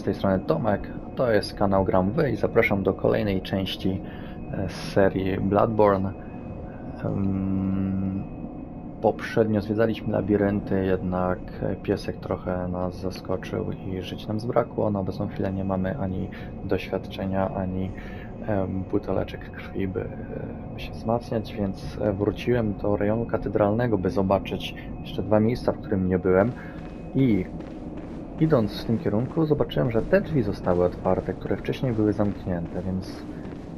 z tej strony Tomek, to jest kanał Gram W i zapraszam do kolejnej części e, z serii Bloodborne. Poprzednio zwiedzaliśmy labirynty, jednak piesek trochę nas zaskoczył i żyć nam zbrakło. Na obecną chwilę nie mamy ani doświadczenia, ani buteleczek krwi, by e, się wzmacniać, więc e, wróciłem do rejonu katedralnego, by zobaczyć jeszcze dwa miejsca, w którym nie byłem. I idąc w tym kierunku, zobaczyłem, że te drzwi zostały otwarte, które wcześniej były zamknięte, więc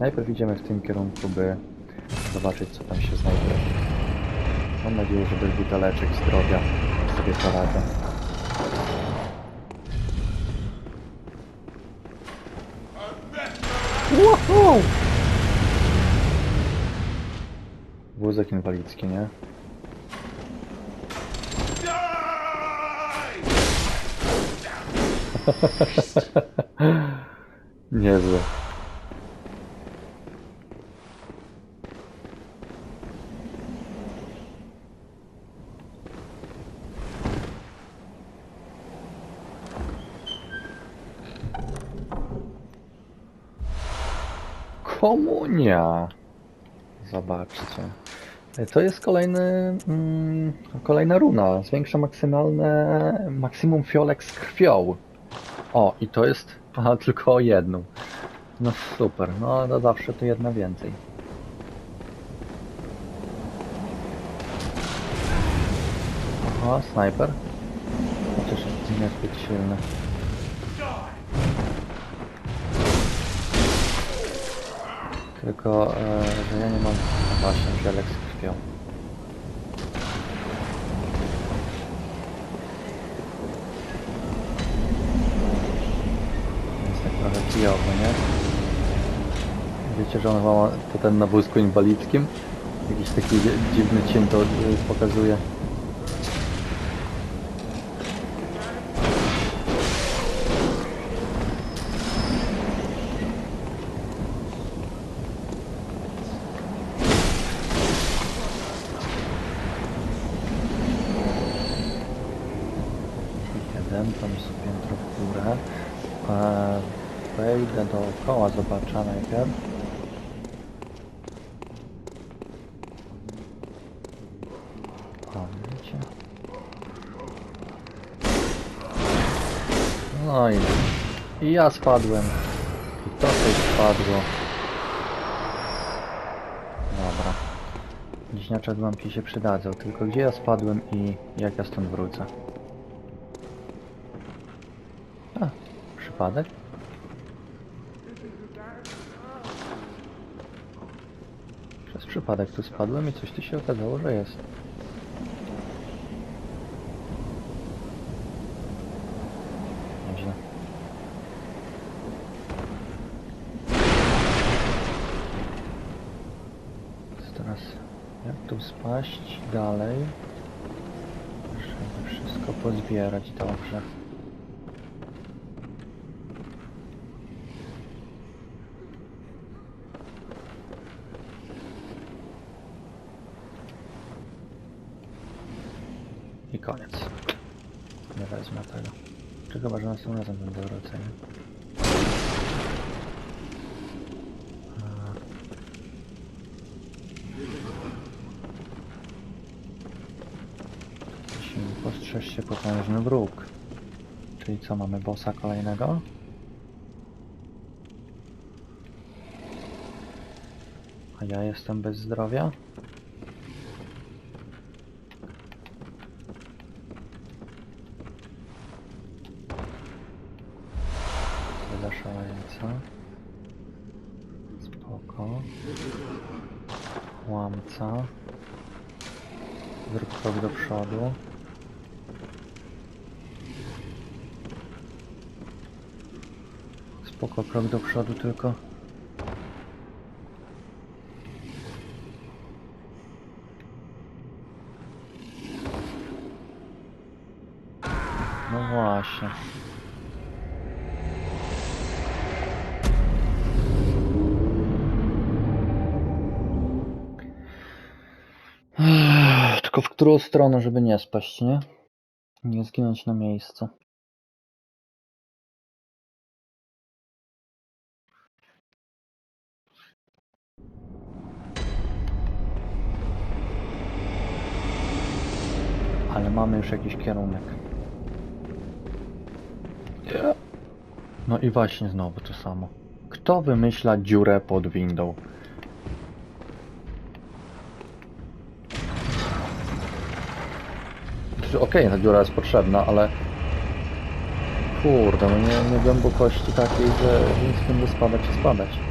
najpierw idziemy w tym kierunku, by zobaczyć, co tam się znajduje. Mam nadzieję, że bez buteleczek zdrowia sobie poradzę. Wow! Wózek inwalidzki, nie? Niezłe. Komunia. Zobaczcie. To jest kolejny, mm, kolejna runa. Zwiększa maksymalne maksimum fiolek z krwią. O, i to jest aha, tylko o jedną. No super, no to zawsze to jedna więcej. Aha, snajper. Chociaż niezbyt silny. Tylko, e, że ja nie mam no właśnie fiolek z krwią. Jest kijowo, nie? Wiecie, że on ma to ten na wózku inwalidzkim? Jakiś taki dziwny cień to y, pokazuje. Jeden, tam jest piętro w górę. E, wejdę dookoła, widzicie? No i, i ja spadłem. I to też spadło. Dobra. Dziśniaczek wam się przydadzą, tylko gdzie ja spadłem i jak ja stąd wrócę? A, przypadek? Przez przypadek tu spadłem i coś tu się okazało, że jest. Nieźle. Więc teraz jak tu spaść dalej, żeby wszystko pozbierać dobrze. Koniec. Nie wezmę tego. Czy chyba, że następnym razem będę wracał. Musimy postrzeż się potężny wróg. Czyli co, mamy bossa kolejnego? A ja jestem bez zdrowia? Wydaszająca. Spoko. Łamca. Zrób krok do przodu. Spoko, krok do przodu tylko. No właśnie. w którą stronę, żeby nie spaść, nie? Nie zginąć na miejscu. Ale mamy już jakiś kierunek. No i właśnie znowu to samo. Kto wymyśla dziurę pod windą? Znaczy, Okej, ta dziura jest potrzebna, ale... Kurde, no nie, nie głębokości takiej, że nic będzie spadać i spadać.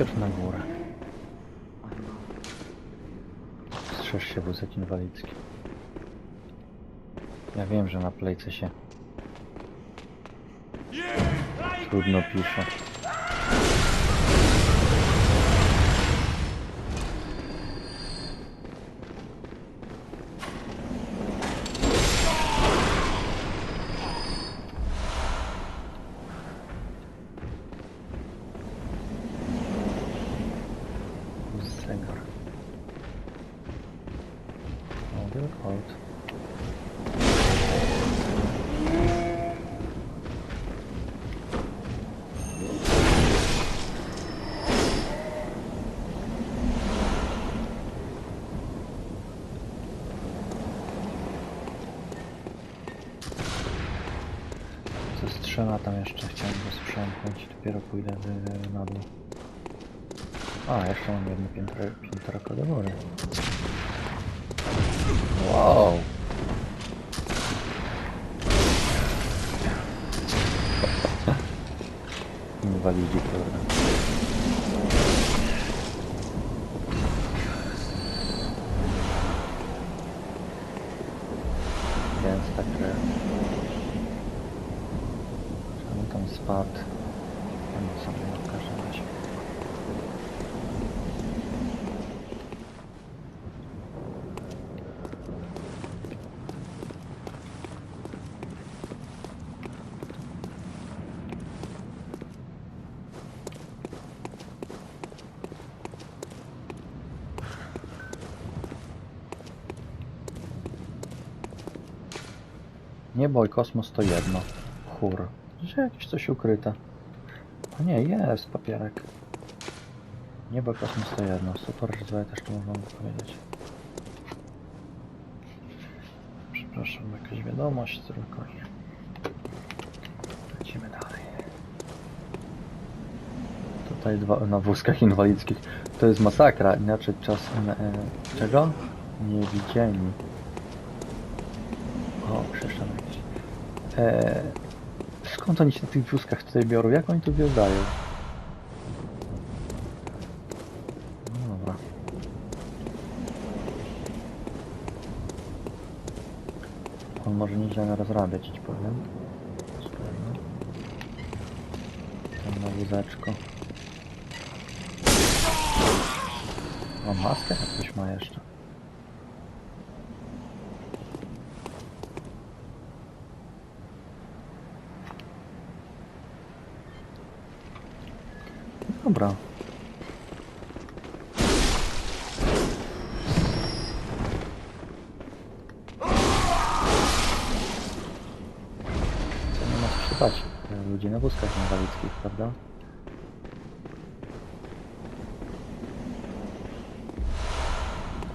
Najpierw na górę. Strzeż się wózek inwalidzki. Ja wiem, że na plejce się trudno pisze. Tam jeszcze? Chciałem go sprzątnąć. Dopiero pójdę na dół. A, jeszcze mam jedno piętro, piętro do góry. Wow! Inwalidzi, kurde. Gęsta krew. Czemu tam spadł? Nie sobie w każdym razie. Niebo i kosmos to jedno. Chór. Że jakieś coś ukryte. A nie, jest papierek. Niebo i kosmos to jedno. Super, że tutaj też to można powiedzieć. Przepraszam, jakaś wiadomość tylko. Lecimy dalej. Tutaj dwa, na wózkach inwalidzkich. To jest masakra. Inaczej czas... E, czego? Niewidzieni. Jakiś. Eee, skąd oni się na tych wózkach tutaj biorą? Jak oni tu wjeżdżają? No dobra. On może nieźle rozrabiać, ci powiem. Tam na wózeczko. O, maskę jakąś ma jeszcze. Dobra. Nie ma co. Ludzie na wózkach inwalidzkich, prawda?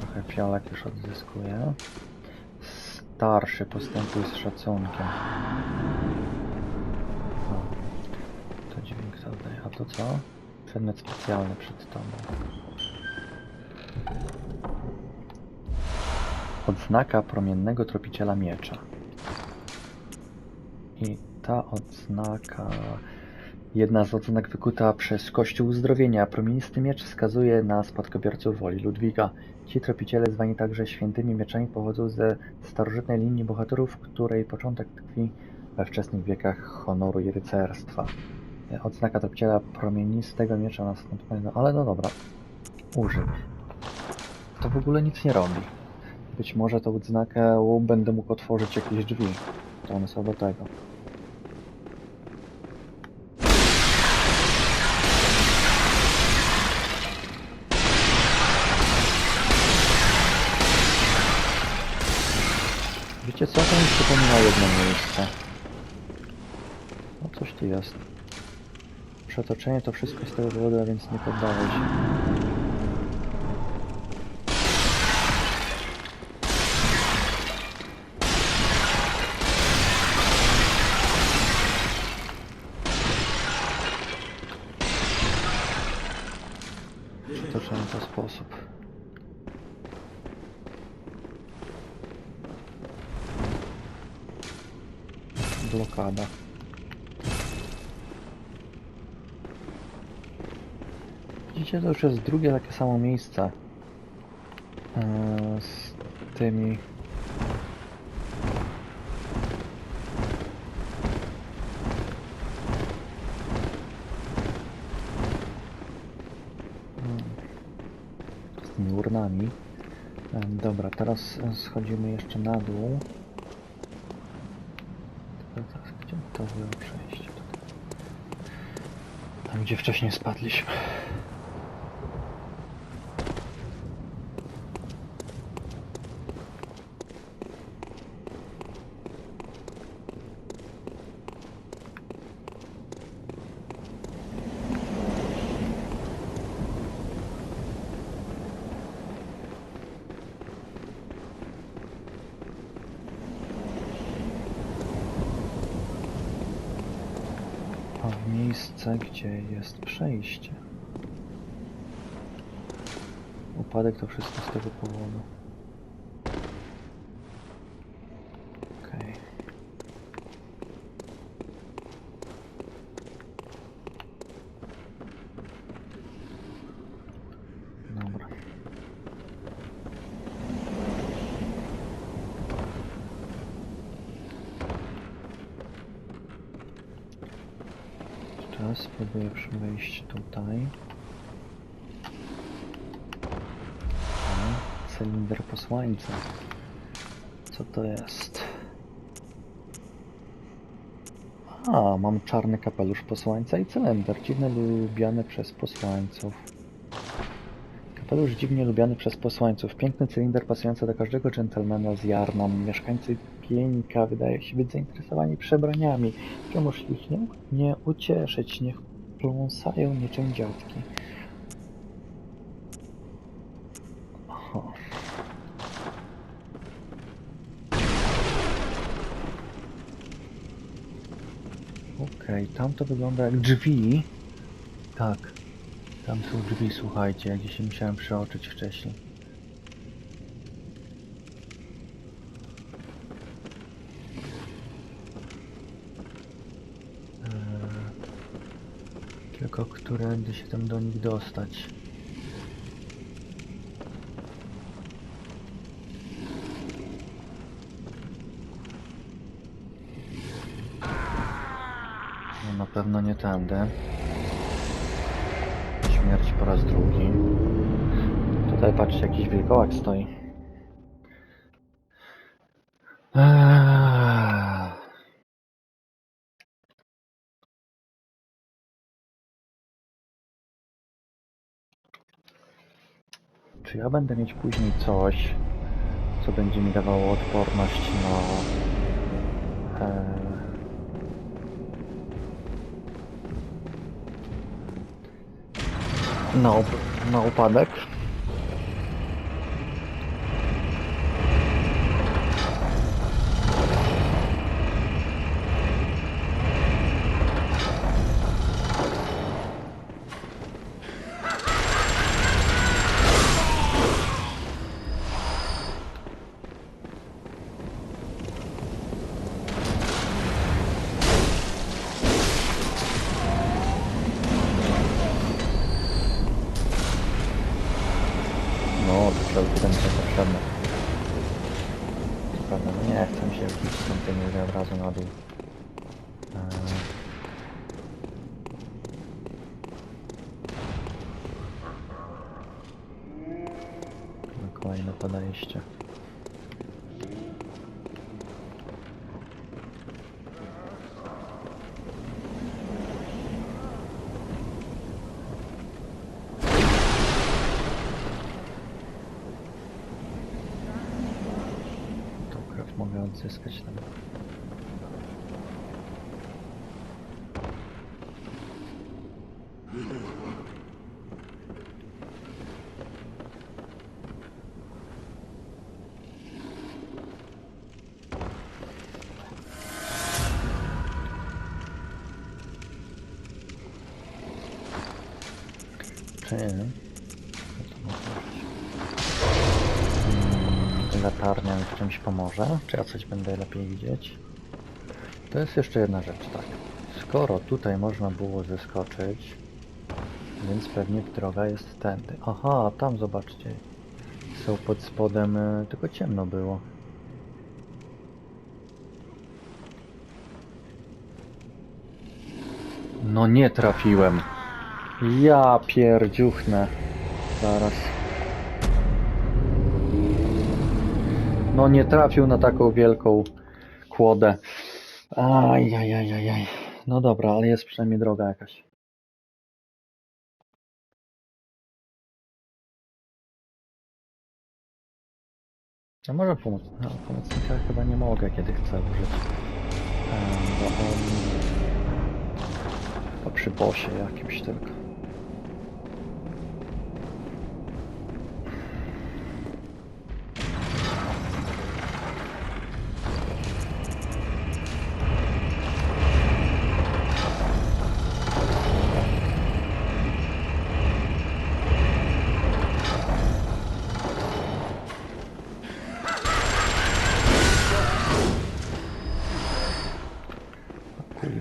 Trochę fiolek już odzyskuję. Starszy postępuje z szacunkiem. to co? Przedmiot specjalny przed tobą. Odznaka promiennego tropiciela miecza. I ta odznaka, jedna z odznak wykuta przez Kościół Uzdrowienia, promienisty miecz wskazuje na spadkobierców woli Ludwika. Ci tropiciele, zwani także świętymi mieczami, pochodzą ze starożytnej linii bohaterów, której początek tkwi we wczesnych wiekach honoru i rycerstwa. Odznaka tropiciela promienistego miecza następnego, ale no dobra, użyj. To w ogóle nic nie robi. Być może tą odznakę będę mógł otworzyć jakieś drzwi. To one są do tego. Wiecie co? To mi przypomina jedno miejsce. No coś tu jest. Przetoczenie to wszystko z tego powodu, a więc nie poddawaj się. To już jest drugie takie samo miejsce. Eee, z tymi... Z tymi urnami. Em, Dobra, teraz e, schodzimy jeszcze na dół. Teraz Gdzie to było przejście? Tam, gdzie wcześniej spadliśmy. A w miejsce, gdzie jest przejście. Upadek to wszystko z tego powodu. Okej. Dobra. Teraz spróbuję wejść tutaj. Cylinder posłańca. Co to jest? A, mam czarny kapelusz posłańca i cylinder, dziwnie lubiany przez posłańców. Kapelusz dziwnie lubiany przez posłańców. Piękny cylinder pasujący do każdego dżentelmena z Jarnam. Mieszkańcy Pieńka wydaje się być zainteresowani przebraniami. Czemuż ich nie, nie ucieszyć, niech pląsają niczym dziadki. Oho. Okej, tam to wygląda jak drzwi. Tak, tam są drzwi, słuchajcie, gdzie się musiałem przeoczyć wcześniej. Tylko którędy się tam do nich dostać? No na pewno nie tędy. Śmierć po raz drugi. Tutaj patrzcie, jakiś wilkołak stoi. Eee. Ja będę mieć później coś, co będzie mi dawało odporność na... eee, na, na upadek. Nie chcę mi się wbić kontenery od razu na dół. Eee. No, Kolejne podejście. Tą krew mogę pomoże? Czy ja coś będę lepiej widzieć? To jest jeszcze jedna rzecz, tak. Skoro tutaj można było zeskoczyć, więc pewnie droga jest tędy. Aha, tam zobaczcie. Są pod spodem, e, tylko ciemno było. No nie trafiłem. Ja pierdziuchnę. Zaraz. No nie trafił na taką wielką kłodę. Ajajajajaj. No dobra, ale jest przynajmniej droga jakaś. A może pomóc? No, pomocnika chyba nie mogę, kiedy chcę użyć. Bo on... Chyba przy bosie jakimś tylko.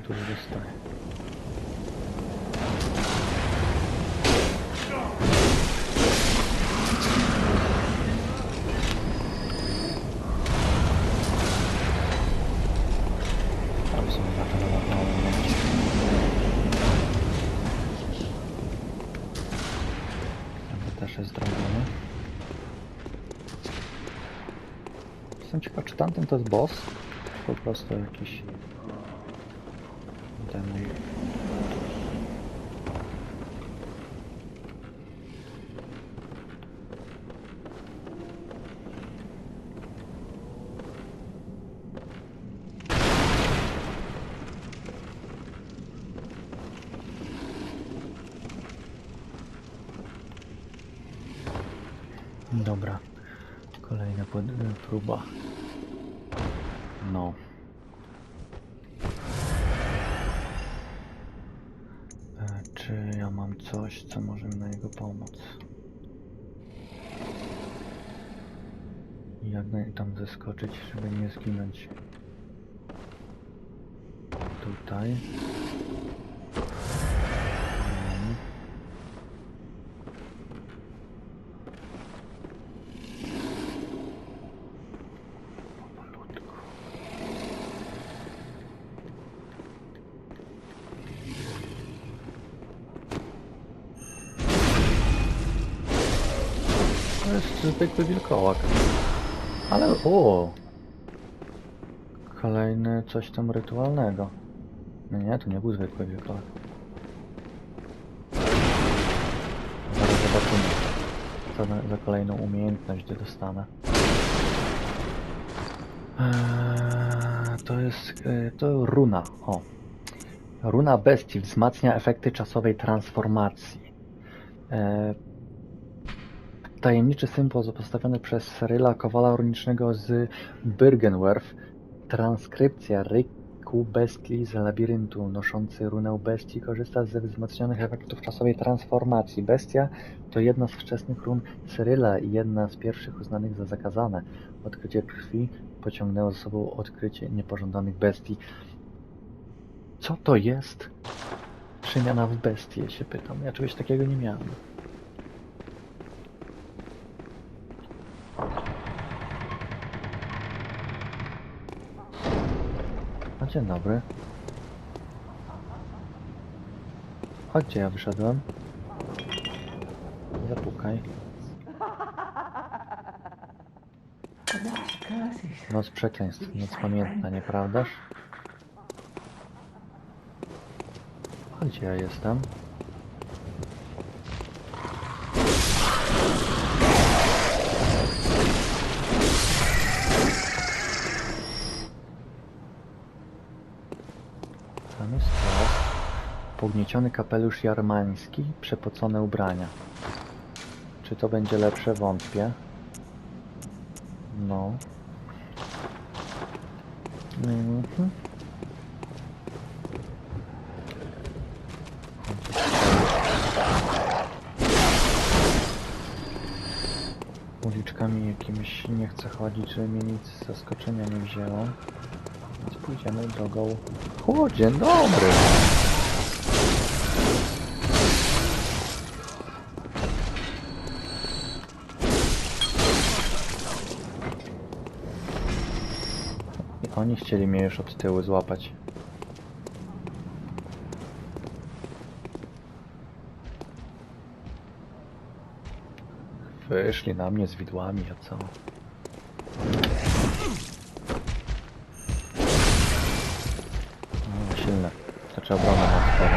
Dużo dostaje. Tam są małe mieć. Tam też jest nie? Jestem ciekaw, czy tamten to jest boss? Po prostu jakiś Dobra. Kolejna pod- próba. No. E, Czy ja mam coś, co może mi na niego pomóc? Jak tam zeskoczyć, żeby nie zginąć? Tutaj. Zwykły wilkołak. Ale o! Kolejny coś tam rytualnego. Nie, nie, to nie był zwykły wilkołak. Zaraz zobaczymy. Co za, za kolejną umiejętność gdzie dostanę. Eee, to jest e, to runa. O. Runa bestii wzmacnia efekty czasowej transformacji. Eee, tajemniczy symbol postawiony przez Cyryla Kowala Runicznego z Byrgenwerf. Transkrypcja ryku bestii z labiryntu noszący runę bestii korzysta ze wzmocnionych efektów czasowej transformacji. Bestia to jedna z wczesnych run Cyryla i jedna z pierwszych uznanych za zakazane. Odkrycie krwi pociągnęło za sobą odkrycie niepożądanych bestii. Co to jest? Przemiana w bestię, się pytam. Ja czegoś takiego nie miałem. Dzień dobry. Chodź, gdzie ja wyszedłem? Zapukaj. Noc przekleństw, noc pamiętna, nieprawdaż? Chodź, gdzie ja jestem? Pognieciony kapelusz jarmański, przepocone ubrania. Czy to będzie lepsze? Wątpię. No. Mhm. Uliczkami jakimiś nie chcę chodzić, żeby mnie nic z zaskoczenia nie wzięło. Więc pójdziemy drogą. O, dzień dobry! Oni chcieli mnie już od tyłu złapać. Wyszli na mnie z widłami, a co? No, silne. Trzeba obronę na sporo.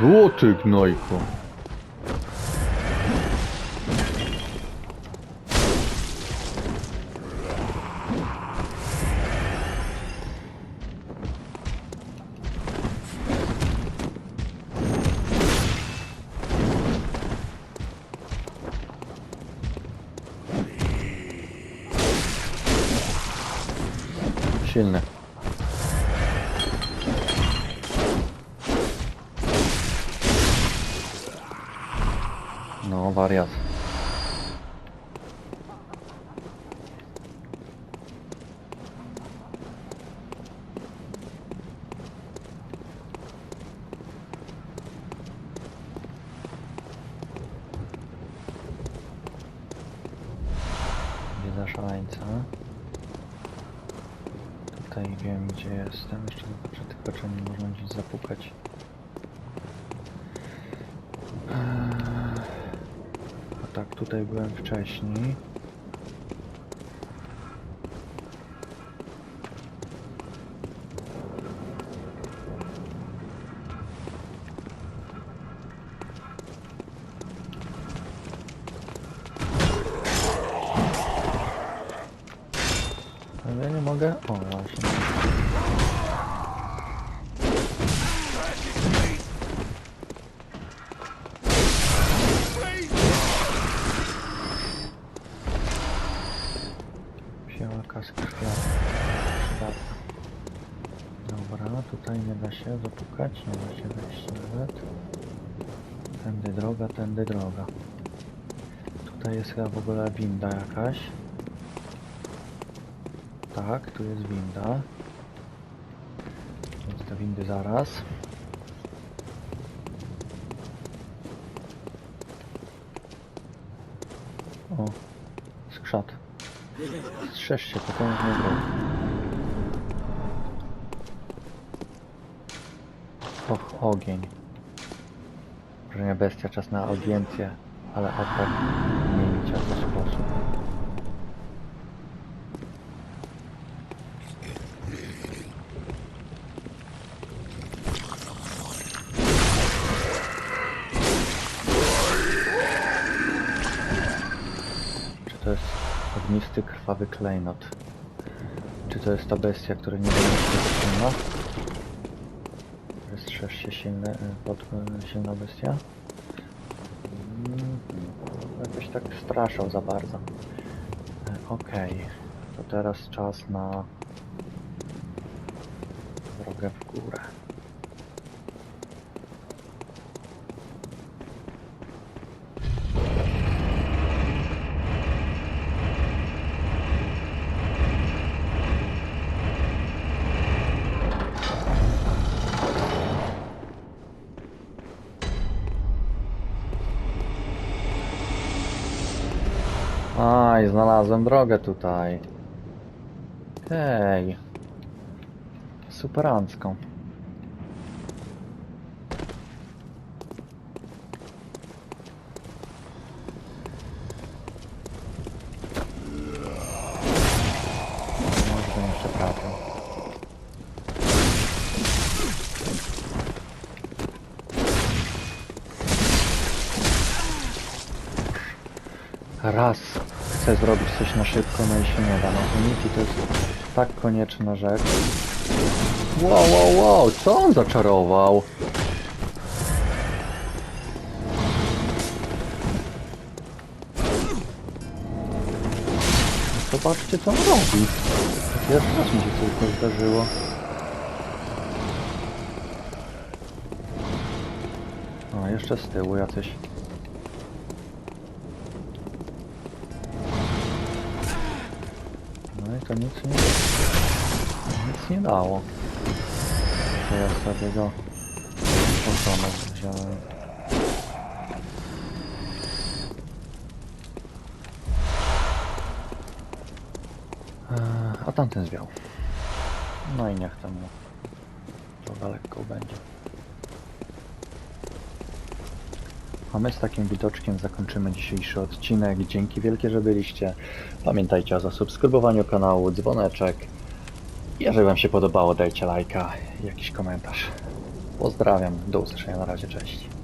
Złoty gnojku. Szaleńca. Tutaj wiem gdzie jestem. Jeszcze zobaczę tylko czy nie można gdzieś zapukać. Eee, A tak, tutaj byłem wcześniej. Wzięła. Przydatna. Dobra, tutaj nie da się zapukać, nie da się wejść nawet. Tędy droga, tędy droga. Tutaj jest chyba w ogóle winda jakaś. Tak, tu jest winda. Więc te windy zaraz. O, skrzat. Strzeż się, potężny wróg. Och, ogień. Proszę bestia, czas na audiencję, ale atak zmienić w sposób. Czy to jest ognisty, krwawy klejnot? Czy to jest ta bestia, która nie będzie się zatrzyma? Wystrzeż się y, pod, y, silna bestia? Mm, Jakoś tak straszał za bardzo. E, Okej, to teraz czas na A, i znalazłem drogę tutaj. Ej. Superancką. Może bym jeszcze trafił. Raz chcę zrobić coś na szybko, no i się nie da. No Unity to jest tak konieczna rzecz. Wow, wow, wow, co on zaczarował? Zobaczcie co on robi. Pierwszy raz mi się tylko zdarzyło. O, jeszcze z tyłu jacyś. To nic nie... Nic nie dało. To ja sobie go... Otonę wziąłem. Eee, A tamten zwiał. No i niech tam mu trochę lekko będzie. A my z takim widoczkiem zakończymy dzisiejszy odcinek. Dzięki wielkie, że byliście. Pamiętajcie o zasubskrybowaniu kanału, dzwoneczek. Jeżeli Wam się podobało, dajcie lajka jakiś komentarz. Pozdrawiam, do usłyszenia na razie, cześć.